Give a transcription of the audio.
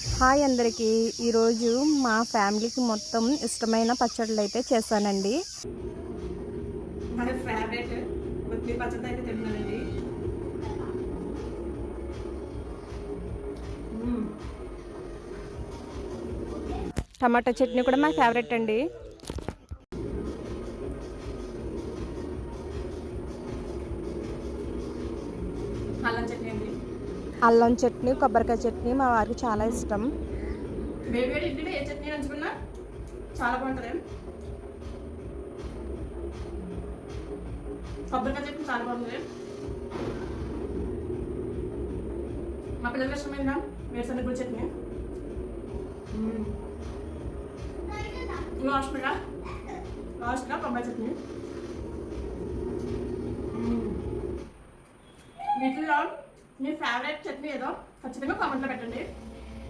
Hi అందరికీ. ఈరోజు మా ఫ్యామిలీకి మొత్తం ఇష్టమైన పచ్చళ్ళు అయితే చేశానండి. మన ఫేవరెట్ కొద్ది పచ్చడి అయితే తిన్నానండి. మ్మ్. టమాటా చట్నీ కూడా మా ఫేవరెట్ అండి. అల్లం చట్నీ అండి. అల్లం చట్నీ కొబ్బరికాయ చట్నీ మా వారికి చాలా ఇష్టం. వేడి వేడి ఇడ్లీలో ఏ చట్నీ నంచుకున్నా చాలా బాగుంటుంది. కొబ్బరికాయ చట్నీ చాలా బాగుంటుంది మా పిల్లలకి ఇష్టమైందా? వేరుశనగ గుడి చట్నీ? మ్మ్. లాస్ట్గా? లాస్ట్గా కొబ్బరి చట్నీ. మ్మ్. వీటిలో మీ ఫేవరెట్ చట్నీ ఏదో? ఖచ్చితంగా కామెంట్లో పెట్టండి.